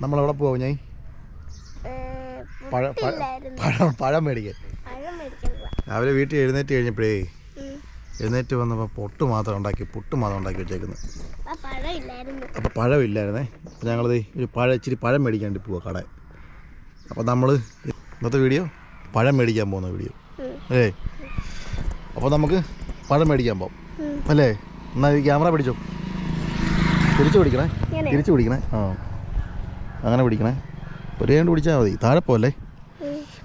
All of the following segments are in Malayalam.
നമ്മളെവിടെ പോകും ഞാൻ പഴ പഴ- മേടിക്കാൻ. രാവിലെ വീട്ടിൽ എഴുന്നേറ്റ് കഴിഞ്ഞപ്പോഴേ എഴുന്നേറ്റ് വന്നപ്പോൾ പൊട്ട് മാത്രം ഉണ്ടാക്കി പുട്ട് മാത്രം ഉണ്ടാക്കി വെച്ചേക്കുന്നത് അപ്പോൾ പഴമില്ലായിരുന്നേ അപ്പോൾ ഞങ്ങളത് ഒരു പഴം ഇച്ചിരി പഴം മേടിക്കാണ്ട് പോവുക പോവാ കട. അപ്പോൾ നമ്മൾ ഇന്നത്തെ വീഡിയോ പഴം മേടിക്കാൻ പോകുന്ന വീഡിയോ. അല്ലേ? അപ്പോൾ നമുക്ക് പഴം മേടിക്കാൻ പോകും അല്ലേ? എന്നാൽ ഈ ക്യാമറ പിടിച്ചോ? തിരിച്ചു പിടിക്കണേ? തിരിച്ചു പിടിക്കണേ? ആ. അങ്ങനെ പിടിക്കണേ. ഒരേ കൊണ്ട് പിടിച്ചാൽ മതി. താഴെ പോവല്ലേ?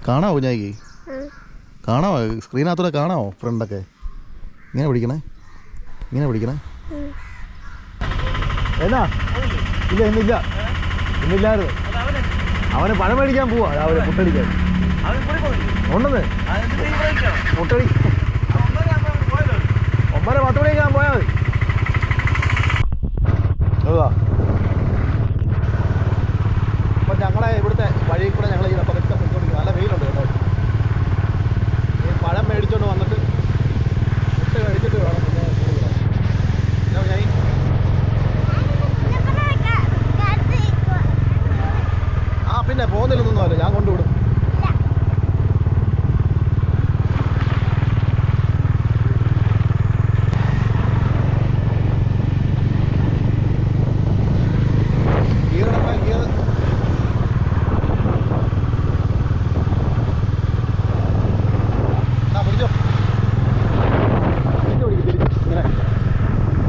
കാണാവോ ഞാൻ ആ. കാണാമോ സ്ക്രീനകത്തൂടെ കാണാമോ ഫ്രണ്ടൊക്കെ? ഇങ്ങനെ പിടിക്കണേ. ഇങ്ങനെ പിടിക്കണേ. എന്നാ? ഇല്ല ഇന്നില്ല. ഇന്നില്ലായിരുന്നു. അവന് പഴം മേടിക്കാൻ പോവാ. രാവിലെ മുട്ടടിക്കാൻ ഉണ്ടെന്ന്? മുട്ടടി ഒമ്പത് പത്ത് മണിക്ക് ഞാൻ പോയാൽ മതി എഴുതാ അപ്പം ഞങ്ങളെ ഇവിടുത്തെ വഴിയിൽ കൂടെ ഞങ്ങൾ ഈ പതുക്കെ പോയിക്കൊണ്ടിരിക്കും നല്ല വെയിലുണ്ട് കേട്ടോ ഈ പഴം മേടിച്ചോണ്ട് വന്നിട്ട് മുട്ട കഴിച്ചിട്ട് വേണം പിന്നെ പോകാൻ. എന്നാ ഞാൻ ഇവിടെ ക- കാറ്റ് നിക്കുവാ. ആ പിന്നെ പോകുന്നില്ലെന്നൊന്നും അല്ല ഞാൻ കൊണ്ടുവിടും ഇല്ല. ഗിയറിടപ്പ, ഗിയറ്. ദാ പിടിച്ചോ. തിരിച്ച് പിടിക്ക്, തിരിച്ച്. ഇങ്ങനെ.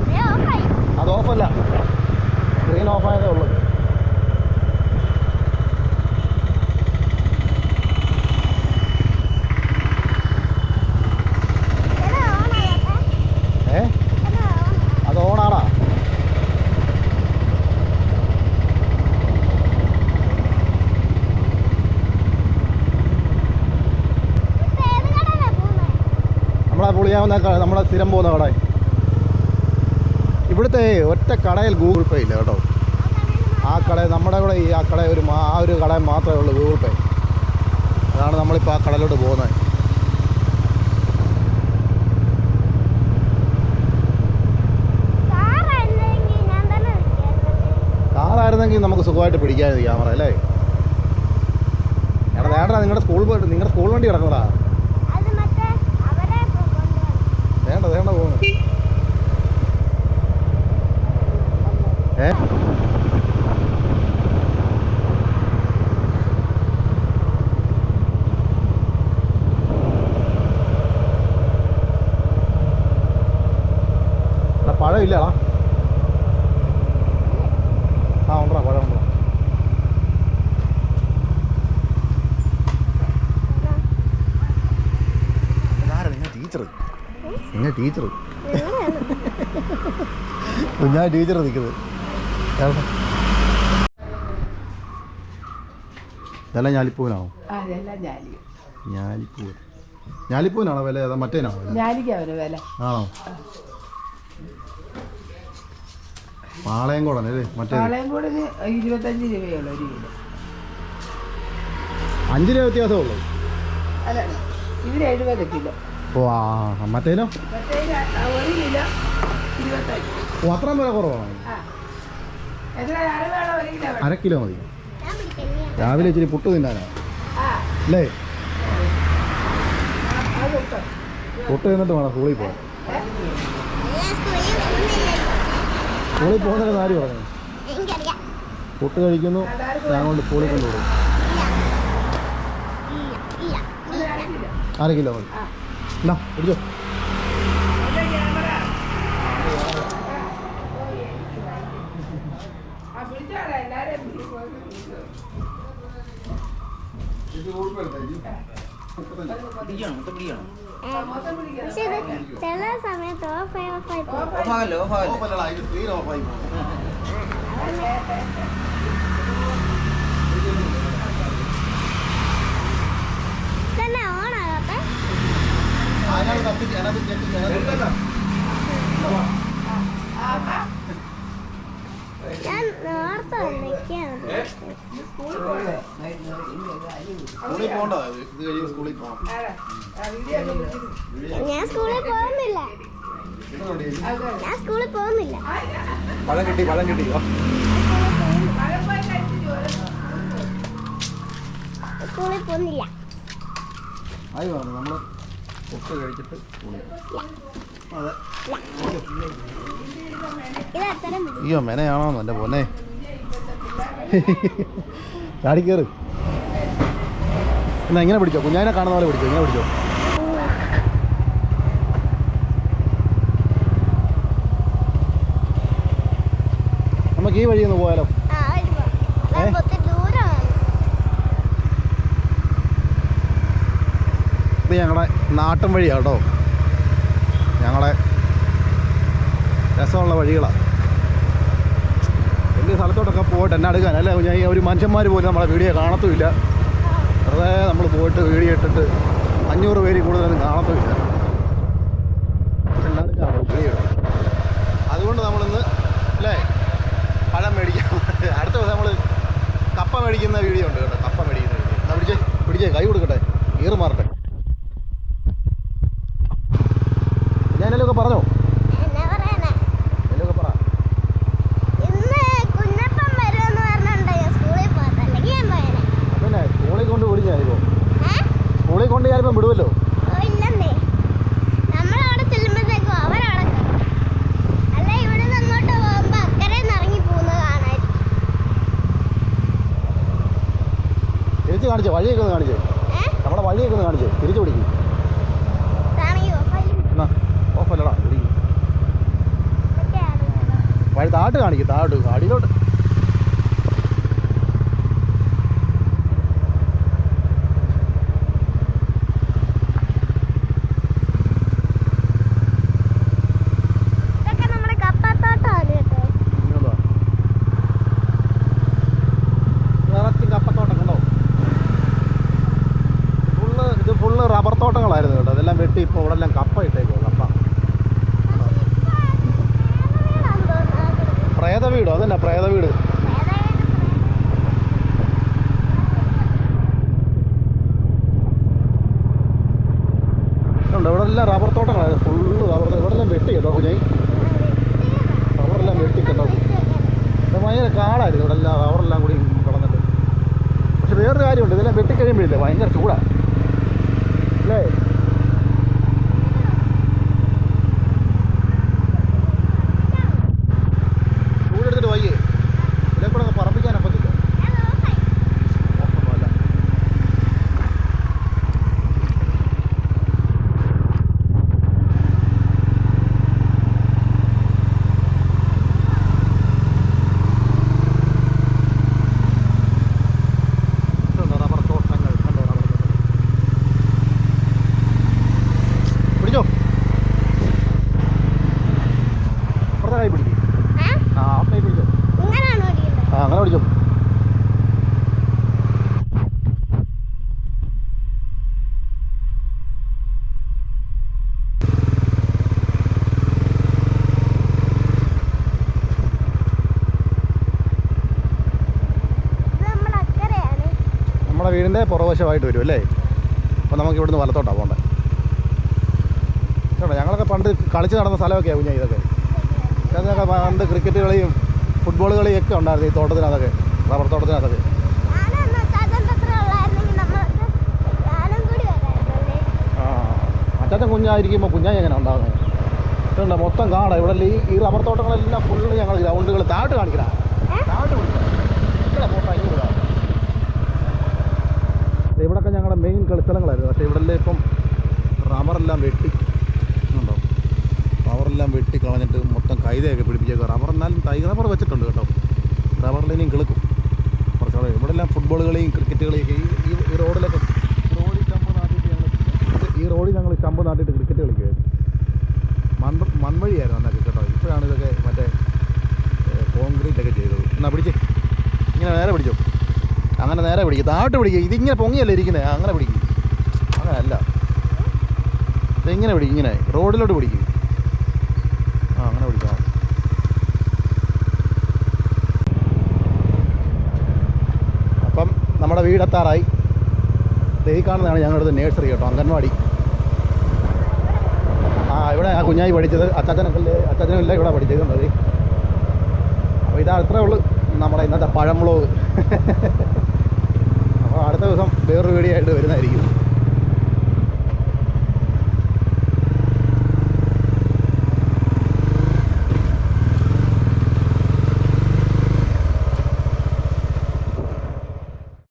ദേ ഓഫായി. അത് ഓഫല്ല സ്ക്രീൻ ഓഫായതേ ഉള്ളൂ എടാ, ഓണാകട്ടെ. ഏ എടാ, ഓൺ. അത് ഓണാടാ ഇപ്പൊ ഏത് കടയിലാ പോകുന്നെ? നമ്മളെ പുളിയാവുന്ന കട നമ്മളെ സ്ഥിരം പോകുന്ന കട. ഇവിടുത്തെ ഒറ്റ കടയിൽ ഗൂഗിൾ പേ ഇല്ല കേട്ടോ. ആ കട നമ്മുടെ കൂടെ ഈ ആ കട ഒരു ആ ഒരു കട മാത്രമേ ഉള്ളൂ ഗൂഗിൾ പേ അതാണ് നമ്മളിപ്പോൾ ആ കടയിലോട്ട് പോകുന്നത്. കാറായിരുന്നെങ്കിൽ നമുക്ക് സുഖമായിട്ട് പിടിക്കാമായിരുന്നു ക്യാമറ അല്ലേ? എടാ നേടാ നിങ്ങളുടെ സ്കൂൾ നിങ്ങളുടെ സ്കൂൾ വണ്ടി കിടക്കുന്നതാ അത് മറ്റേ അവരെ കൊണ്ടുവരണം. വേണ്ട വേണ്ട പോകുന്നു ഏ? എടാ, പഴം ഇല്ലടാ ആ ഉണ്ടാ പഴം ഉണ്ടോ നിങ്ങൾ ടീച്ചർ കുഞ്ഞാ ടീച്ചർ നിൽക്കുന്നത്? ഇതെല്ലാം ഞാലിപ്പൂവിനാണോ? ഞാലിപ്പൂവ്. ഞാലിപ്പൂവിനാണോ വില? ഏതാ മറ്റേനാണോ വില? ആണോ? പാളയം കൂടാണ് അല്ലേ മറ്റേ ഇരുപത്തഞ്ച് രൂപയുള്ളൂ ഒരു കിലോ. അഞ്ച് രൂപ വ്യത്യാസമുള്ളൂ. അല്ല ഇതിന് എഴുപത് കിലോ. ആ, മറ്റേനോ? ഓ അത്രയും വില കുറവാണ്? അര കിലോ മതി. രാവിലെ ഇച്ചിരി പുട്ട് തിന്നാനാ. അല്ലേ? പുട്ട് തിന്നിട്ട് വേണം സ്കൂളിൽ പോകാൻ സ്കൂളിൽ പോകുന്നതിന് ആര് പറഞ്ഞു. പുട്ട് കഴിക്കുന്നു ഞാൻ കൊണ്ട് സ്കൂളിൽ കൊണ്ടുപോകും അര കിലോ മതി. എന്നാ പിടിച്ചോ പക്ഷെ ഇത് ചില സമയത്ത് ഓഫ് ആയി പോകും. തന്നെ ഓണാകട്ടെ ഞാൻ നേരത്തെ വന്നേക്കാണ് സ്കൂളിൽ പോകണ്ടേ സ്കൂളിൽ പോകണ്ട ഇത് കഴിഞ്ഞ് സ്കൂളിൽ പോകണം ആരാ? ആ, വീഡിയോ ഒക്കെ പിടിച്ചിട്ട്. ഞാൻ സ്കൂളിൽ പോകുന്നില്ല. ഞാൻ സ്കൂളിൽ പോകുന്നില്ല. പഴം കിട്ടി പഴം കിട്ടി. സ്കൂളിൽ പോകുന്നില്ല. ആയി പറഞ്ഞു നമ്മൾ കഴിച്ചിട്ട് അതെ അയ്യോ മെനയാണോ എന്റെ പൊന്നെ. ചാടിക്കേറ് എന്നാ എങ്ങനെ പിടിച്ചോ. കുഞ്ഞാനെ കാണുന്ന പോലെ പിടിച്ചോ. എങ്ങനെ പിടിച്ചോ. നമുക്ക് ഈ വഴി ഒന്ന് പോയാലോ വഴി പോ. അതാ ഒത്തിരി ദൂരമാണ് ഇത് ഞങ്ങളുടെ നാട്ടും വഴിയാണ് കേട്ടോ. ഞങ്ങളുടെ രസമുള്ള വഴികളാണ് വലിയ സ്ഥലത്തോട്ടൊക്കെ പോയിട്ട് എന്നെ അടുക്കാൻ അല്ലേ? ഞാൻ ഒരു മനുഷ്യന്മാർ പോലും നമ്മളെ വീഡിയോ കാണത്തുമില്ല. വെറുതെ നമ്മൾ പോയിട്ട് വീഡിയോ ഇട്ടിട്ട് അഞ്ഞൂറ് പേര് കൂടുതലൊന്നും കാണത്തുമില്ല. അതുകൊണ്ട് നമ്മളിന്ന് അല്ലേ? പഴം മേടിക്കാം. അടുത്ത ദിവസം നമ്മൾ കപ്പ മേടിക്കുന്ന വീഡിയോ ഉണ്ട് കേട്ടോ കപ്പ മേടിക്കുന്ന വീഡിയോ. പിടിച്ചേ പിടിച്ചേ കൈ കൊടുക്കട്ടെ ഈറ് മാറട്ടെ ഞാൻ എന്തെങ്കിലുമൊക്കെ പറഞ്ഞോ എന്നാ പറയാനാ എന്തെങ്കിലുമൊക്കെ പറ ഇന്ന് കുഞ്ഞപ്പൻ വരുമെന്ന് പറഞ്ഞിട്ടുണ്ടോ. പറഞ്ഞോ സ്കൂളിൽ കൊണ്ട് ഞാനിപ്പം. വിടുമല്ലോ തിരിച്ച് കാണിച്ചേ വഴിയൊക്കെ ഒന്ന് കാണിച്ചേ. നമ്മുടെ വഴിയൊക്കെ ഒന്ന് കാണിച്ചേ. തിരിച്ചു പിടിക്കും ഇതാണെങ്കിൽ ഓഫായി എന്നാ ഓഫല്ലടാ പിടിക്കും ഇതൊക്കെയാണ് കാണുന്നത്. വഴി താട്ട് കാണിക്കും താട്ട് അടിയിലോട്ട് ഇതൊക്കെ നമ്മുടെ കപ്പത്തോട്ടമാണ് കേട്ടോ ഇങ്ങോട്ട് വാ. നിറച്ചും കപ്പത്തോട്ടം കണ്ടോ? കാണിക്കും ഇത് ഫുള്ള് റബ്ബർ തോട്ടങ്ങളായിരുന്നു കേട്ടോ. അതെല്ലാം വെട്ടി ഇപ്പോൾ ഇവിടെ എല്ലാം കപ്പ ഇട്ടേക്കുള്ളൂ കപ്പ. പ്രേത വീടോ അതന്നെ പ്രേത വീട്. ഇവിടെ എല്ലാം റബ്ബർ തോട്ടങ്ങളെ. ഫുള്ള് റബ്ബർ ഇവിടെ എല്ലാം വെട്ടി കേട്ടോ കുഞ്ഞായി റബ്ബറെല്ലാം വെട്ടി കേട്ടോ. ഇത് ഭയങ്കര കാടായിരുന്നു ഇവിടെ എല്ലാം റബ്ബറെല്ലാം കൂടി കിടന്നിട്ട്. പക്ഷെ വേറൊരു കാര്യമുണ്ട് ഇതെല്ലാം വെട്ടിക്കഴിയുമ്പോഴില്ലേ ഭയങ്കര ചൂടാ അല്ലേ ചൂടെടുത്തിട്ട് വയ്യേ ഇതിലെ കൂടെ അങ്ങ് പറപ്പിക്കാൻ ഒക്കത്തില്ല ഓഫൊന്നുമല്ല ഇതുണ്ട് റബ്ബർ തോട്ടങ്ങൾ കണ്ടോ റബ്ബർ തോട്ടം പിടിച്ചോ അപ്പുറത്തെ കൈ പിടിക്കും ആ ആ കൈ പിടിച്ചോ ഇങ്ങനാണ് ഓടിക്കുന്നത് ആ അങ്ങനെ പിടിച്ചോ ഇത് നമ്മുടെ അക്കരയാണ് നമ്മുടെ വീടിന്റെ പുറവശമായിട്ട് വരും അല്ലേ? അപ്പോൾ നമുക്ക് ഇവിടുന്ന് വലത്തോട്ടാണ് പോകേണ്ടത് കേട്ടോ ഞങ്ങളൊക്കെ പണ്ട് കളിച്ച് നടന്ന സ്ഥലമൊക്കെയാണ് കുഞ്ഞാ ഇതൊക്കെ. ഇതൊക്കെ പണ്ട് ക്രിക്കറ്റ് കളിയും ഫുട്ബോൾ കളിയും ഒക്കെ ഉണ്ടായിരുന്നു ഈ തോട്ടത്തിനകത്തൊക്കെ റബ്ബർ തോട്ടത്തിനകത്തൊക്കെ. അച്ചാച്ചൻ കുഞ്ഞായിരിക്കുമ്പോൾ കുഞ്ഞായി എങ്ങനെ ഉണ്ടാകുന്നത് മൊത്തം കാണാം. ഇവിടെ ഈ റബ്ബർ തോട്ടങ്ങളെല്ലാം ഫുള്ള് ഞങ്ങൾ ഗ്രൗണ്ടുകൾ താഴ്ത്ത് കാണിക്കടാ താഴോട്ട് പിടിക്കാം. ഇവിടെ പോട്ടെ, ഇങ്ങോട്ട് വാ. ദേ ഇവിടൊക്കെ ഞങ്ങളുടെ മെയിൻ കളിസ്ഥലങ്ങളായിരുന്നു പക്ഷേ ഇവിടെ ഇപ്പം റബ്ബറെല്ലാം വെട്ടി ഉണ്ടോ റബ്ബറെല്ലാം വെട്ടി കളഞ്ഞിട്ട് മൊത്തം കൈതയൊക്കെ പിടിപ്പിച്ചേക്കുക റബ്ബർ എന്നാലും തൈ റബ്ബർ വെച്ചിട്ടുണ്ട് കേട്ടോ. റബ്ബറിൽ ഇനിയും കിളുക്കും. കുറച്ചുകൂടെ ഇവിടെ എല്ലാം ഫുട്ബോൾ കളിയും ക്രിക്കറ്റ് കളിയൊക്കെ ഈ ഈ- റോഡിലൊക്കെ റോഡിൽ ചമ്പ് നാട്ടിയിട്ട് ഞങ്ങൾ ഈ റോഡിൽ ഞങ്ങൾ ചമ്പ് നാട്ടിയിട്ട് ക്രിക്കറ്റ് കളിക്കുമായിരുന്നു മൺ മൺവഴിയായിരുന്നു അന്നൊക്കെ കേട്ടോ. ഇപ്പോഴാണ് ഇതൊക്കെ മറ്റേ കോൺക്രീറ്റ് ഒക്കെ ചെയ്തത്. എന്നാ പിടിച്ച്. ഇങ്ങനെ നേരെ പിടിച്ചോ. അങ്ങനെ നേരെ പിടിക്കും. താഴോട്ട് പിടിക്കുക ഇതിങ്ങനെ പൊങ്ങിയല്ലേ ഇരിക്കുന്നത് അങ്ങനെ പിടിക്കും. ഇതിങ്ങനെ പിടിക്കും? ഇങ്ങനെ. റോഡിലോട്ട് പിടിക്കും. ആ അങ്ങനെ പിടിക്കാം. അപ്പം നമ്മുടെ വീടെത്താറായി ഈ കാണുന്നതാണ് ഞങ്ങളുടെ നേഴ്സറി കേട്ടോ അംഗൻവാടി. ആ ഇവിടെ ആ കുഞ്ഞായി പഠിച്ചത് അച്ചാച്ചനൊക്കെ അച്ചാച്ചനല്ല ഇവിടെ പഠിച്ചത് അപ്പോൾ ഇതാ അത്രേ ഉള്ളൂ നമ്മുടെ ഇന്നത്തെ പഴം അപ്പോൾ അടുത്ത ദിവസം വേറൊരു വീഡിയോ ആയിട്ട് വരുന്നതായിരിക്കും.